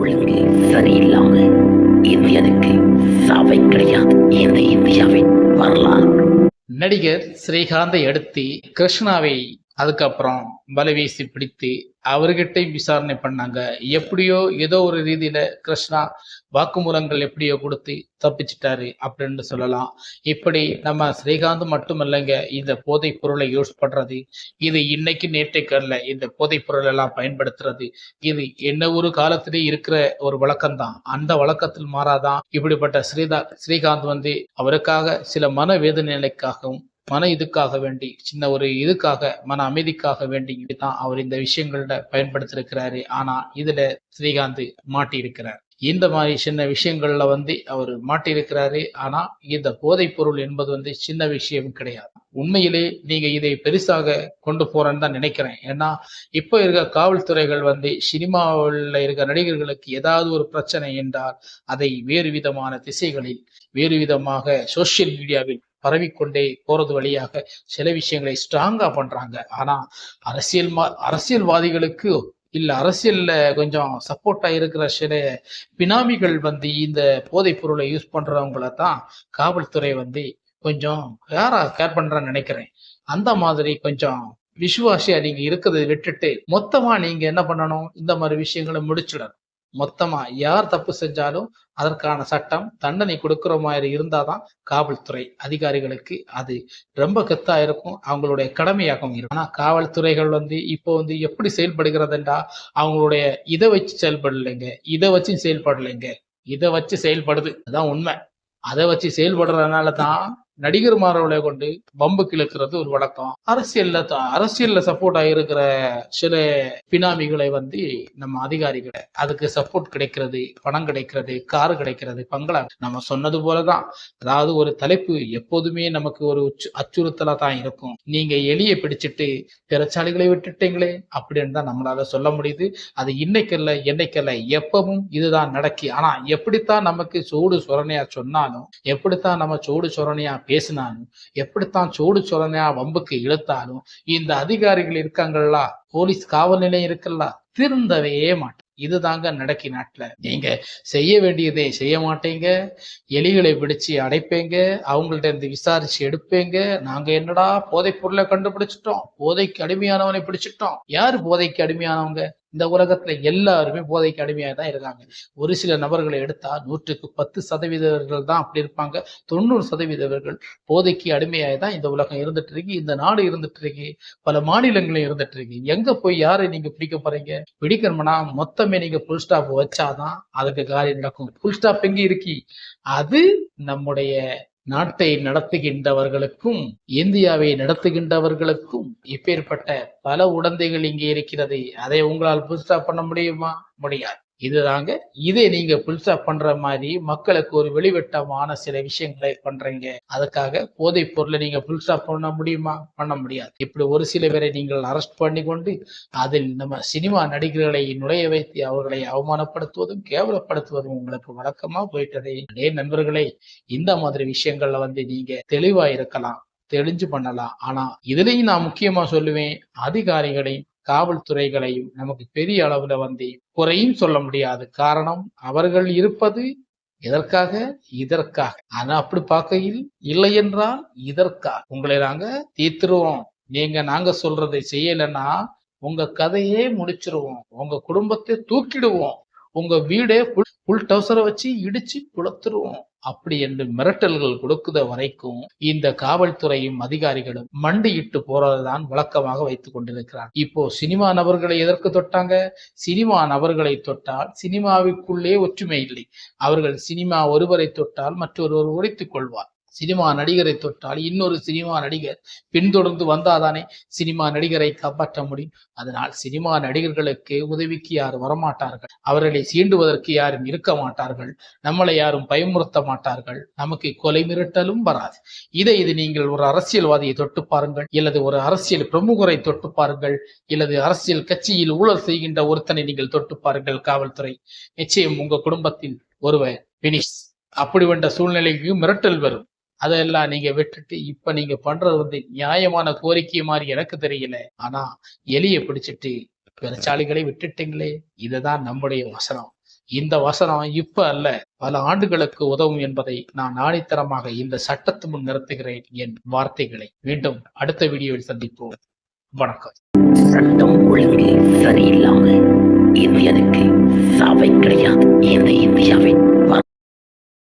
உலகில் சரியில்லாம இந்தியனுக்கு சாவை கிடையாது இந்த இந்தியாவின் வரலாறு நடிகர் ஸ்ரீகாந்தை அடுத்து கிருஷ்ணாவை அதுக்கப்புறம் வலைவீசி பிடித்து அவர்கிட்ட விசாரணை பண்ணாங்க. எப்படியோ ஏதோ ஒரு ரீதியில கிருஷ்ணா வாக்குமூலங்கள் எப்படியோ கொடுத்து தப்பிச்சிட்டாரு அப்படின்னு சொல்லலாம். இப்படி நம்ம ஸ்ரீகாந்த் மட்டுமல்லங்க இந்த போதைப் பொருளை யூஸ் பண்றது இது இன்னைக்கு நேற்றைக்கு அல்ல இந்த போதைப் பொருள் எல்லாம் பயன்படுத்துறது இது என்ன ஒரு காலத்திலே இருக்கிற ஒரு வழக்கம்தான். அந்த வழக்கத்தில் மாறாதான் இப்படிப்பட்ட ஸ்ரீதா ஸ்ரீகாந்த் வந்து அவருக்காக சில மன வேதனைகளுக்காகவும் மன இதுக்காக வேண்டி சின்ன ஒரு இதுக்காக மன அமைதிக்காக வேண்டி தான் அவர் இந்த விஷயங்கள பயன்படுத்திருக்கிறாரு. ஆனா இதுல ஸ்ரீகாந்த் மாட்டியிருக்கிறார். இந்த மாதிரி சின்ன விஷயங்கள்ல வந்து அவர் மாட்டியிருக்கிறாரு. ஆனா இந்த போதைப் பொருள் என்பது வந்து சின்ன விஷயம் கிடையாது. உண்மையிலே நீங்க இதை பெருசாக கொண்டு போறேன்னு தான் நினைக்கிறேன். ஏன்னா இப்ப இருக்க காவல்துறைகள் வந்து சினிமாவில் இருக்க நடிகர்களுக்கு ஏதாவது ஒரு பிரச்சனை என்றால் அதை வேறு விதமான திசைகளில் வேறு விதமாக சோசியல் மீடியாவில் பரவிக்கொண்டே போறது வழியாக சில விஷயங்களை ஸ்ட்ராங்கா பண்றாங்க. ஆனா அரசியல் அரசியல்வாதிகளுக்கு இல்ல அரசியல்ல கொஞ்சம் சப்போர்ட்டா இருக்கிற சில பினாமிகள் வந்து இந்த போதைப் பொருளை யூஸ் பண்றவங்கள தான் காவல்துறை வந்து கொஞ்சம் யாரா கேர் பண்றான்னு நினைக்கிறேன். அந்த மாதிரி கொஞ்சம் விசுவாசியா நீங்க இருக்கிறத விட்டுட்டு மொத்தமா நீங்க என்ன பண்ணணும்? இந்த மாதிரி விஷயங்களை முடிச்சிடணும். மொத்தமா யார் தப்பு செஞ்சாலும் அதற்கான சட்டம் தண்டனை கொடுக்கிற மாதிரி இருந்தாதான் காவல்துறை அதிகாரிகளுக்கு அது ரொம்ப கெத்தா இருக்கும் அவங்களுடைய கடமையாகவும் இருக்கும். ஆனா காவல்துறைகள் வந்து இப்போ வந்து எப்படி செயல்படுகிறதுண்டா? அவங்களுடைய இதை வச்சு செயல்படலைங்க இதை வச்சு செயல்படலைங்க இதை வச்சு செயல்படுது. அதான் உண்மை. அதை வச்சு செயல்படுறதுனால தான் நடிகர் நடிகர்மார்களை கொண்டு பம்பு கிழக்கிறது ஒரு வழக்கம். அரசியல்ல தான் அரசியல்ல சப்போர்ட் ஆகிருக்கிற சில பினாமிகளை வந்து நம்ம அதிகாரிகளை அதுக்கு சப்போர்ட் கிடைக்கிறது பணம் கிடைக்கிறது கார் கிடைக்கிறது பங்களா நம்ம சொன்னது போலதான். அதாவது ஒரு தலைப்பு எப்போதுமே நமக்கு ஒரு அச்சுறுத்தலா தான் இருக்கும். நீங்க எலியை பிடிச்சிட்டு திறச்சாலிகளை விட்டுட்டீங்களே அப்படின்னு தான் நம்மளால சொல்ல முடியுது. அது இன்னைக்கல்ல என்னைக்கல்ல எப்பவும் இதுதான் நடக்கி. ஆனா எப்படித்தான் நமக்கு சூடு சொரணையா சொன்னாலும் எப்படித்தான் நம்ம சூடு சொரணையா பேசினாலும் எப்படித்தான் சூடு சொரணையா வம்புக்கு இழுத்தாலும் இந்த அதிகாரிகள் இருக்காங்கல்ல போலீஸ் காவல் நிலையம் இருக்குல்ல திருந்தவே மாட்டேன். இதுதாங்க நடக்கி நாட்டில். நீங்க செய்ய வேண்டியதை செய்ய மாட்டீங்க. எலிகளை பிடிச்சு அடைப்பீங்க. அவங்கள்ட்ட இருந்து விசாரிச்சு எடுப்பீங்க. நாங்க என்னடா போதைப் பொருளை கண்டுபிடிச்சிட்டோம்? போதைக்கு அடிமையானவனை பிடிச்சிட்டோம். யாரு போதைக்கு அடிமையானவங்க? இந்த உலகத்துல எல்லாருமே போதைக்கு அடிமையாக தான் இருக்காங்க. ஒரு சில நபர்களை எடுத்தா நூற்றுக்கு பத்து சதவீதர்கள் தான் அப்படி இருப்பாங்க. தொண்ணூறு சதவீதவர்கள் போதைக்கு அடிமையாக தான் இந்த உலகம் இருந்துட்டு இருக்கு. இந்த நாடு இருந்துட்டு இருக்கு. பல மாநிலங்களும் இருந்துட்டு இருக்கு. எங்க போய் யாரை நீங்க பிடிக்க போறீங்க? பிடிக்கணும்னா மொத்தமே நீங்க புல் ஸ்டாப் வச்சாதான் அதுக்கு காரியம் நடக்கும். புல் ஸ்டாப் எங்க இருக்கு? அது நம்முடைய நாட்டை நடத்துகின்றவர்களுக்கும் இந்தியாவை நடத்துகின்றவர்களுக்கும் இப்பேற்பட்ட பல உடந்தைகள் இங்கே இருக்கிறது. அதை உங்களால் புதுசா பண்ண முடியுமா? முடியாது. இதுதாங்க. இதே நீங்க புல் பண்ற மாதிரி மக்களுக்கு ஒரு வெளிவட்டமான சில விஷயங்களை பண்றீங்க. அதுக்காக போதைப் பொருளை நீங்க புல் பண்ண முடியுமா? பண்ண முடியாது. இப்படி ஒரு சில பேரை நீங்கள் அரெஸ்ட் பண்ணி கொண்டு அதில் நம்ம சினிமா நடிகர்களை நுழைய வைத்து அவர்களை அவமானப்படுத்துவதும் கேவலப்படுத்துவதும் உங்களுக்கு வழக்கமா போயிட்டதே. அதே நண்பர்களே இந்த மாதிரி விஷயங்கள்ல வந்து நீங்க தெளிவா இருக்கலாம் தெளிஞ்சு பண்ணலாம். ஆனா இதுலயும் நான் முக்கியமா சொல்லுவேன் அதிகாரிகளையும் காவல்துறைகளையும் நமக்கு பெரிய அளவுல வந்து குறையும் சொல்ல முடியாது. காரணம் அவர்கள் இருப்பது எதற்காக? இதற்காக. ஆனா அப்படி பார்க்கையில் இல்லை என்றால் இதற்காக. உங்களை நாங்க தீர்த்துருவோம். நீங்க நாங்க சொல்றதை செய்யலைன்னா உங்க கதையே முடிச்சிருவோம். உங்க குடும்பத்தை தூக்கிடுவோம். உங்க வீடே புல் டவுசரை வச்சு இடிச்சு குளத்துருவோம் அப்படி என்று மிரட்டல்கள் கொடுக்குத வரைக்கும் இந்த காவல்துறையும் அதிகாரிகளும் மண்டியிட்டு போறதுதான் வழக்கமாக வைத்துக் கொண்டிருக்கிறார் இப்போ சினிமா நபர்களை எதற்கு தொட்டாங்க? சினிமா நபர்களை தொட்டால் சினிமாவுக்குள்ளே ஒற்றுமை இல்லை. அவர்கள் சினிமா ஒருவரை தொட்டால் மற்றொருவர் உரைத்துக் கொள்வார். சினிமா நடிகரை தொட்டால் இன்னொரு சினிமா நடிகர் பின்தொடர்ந்து வந்தாதானே சினிமா நடிகரை காப்பாற்ற முடியும். அதனால் சினிமா நடிகர்களுக்கு உதவிக்கு யாரும் வரமாட்டார்கள்? அவர்களை சீண்டுவதற்கு யாரும் இருக்க மாட்டார்கள். நம்மளை யாரும் பயமுறுத்த மாட்டார்கள். நமக்கு கொலை மிரட்டலும் வராது. இதை இது நீங்கள் ஒரு அரசியல்வாதியை தொட்டு பாருங்கள். இல்லது ஒரு அரசியல் பிரமுகரை தொட்டு பாருங்கள். இல்லது அரசியல் கட்சியில் ஊழல் செய்கின்ற ஒருத்தனை நீங்கள் தொட்டு பாருங்கள் காவல்துறை. நிச்சயம் உங்க குடும்பத்தில் ஒருவர் பினிஷ். அப்படி வந்த சூழ்நிலைக்கு மிரட்டல் வரும். அதெல்லாம் நீங்க விட்டுட்டு இப்ப நீங்க பண்றது வந்து நியாயமான கோரிக்கை மாதிரி எனக்கு தெரியல. ஆனா எலிய பிடிச்சிட்டு பெருச்சாளிகளை விட்டுட்டீங்களே இதுதான் நம்முடைய வசனம். இந்த வசனம் இப்ப அல்ல பல ஆண்டுகளுக்கு உதவும் என்பதை நான் ஆணித்தரமாக இந்த சட்டத்து முன் நிறுத்துகிறேன் என் வார்த்தைகளை. மீண்டும் அடுத்த வீடியோவில் சந்திப்போம். வணக்கம். சட்டம் ஒழுங்கு சரியில்லாம இந்தியாவுக்கு சாவை கிடையாது. இந்த இந்தியாவின்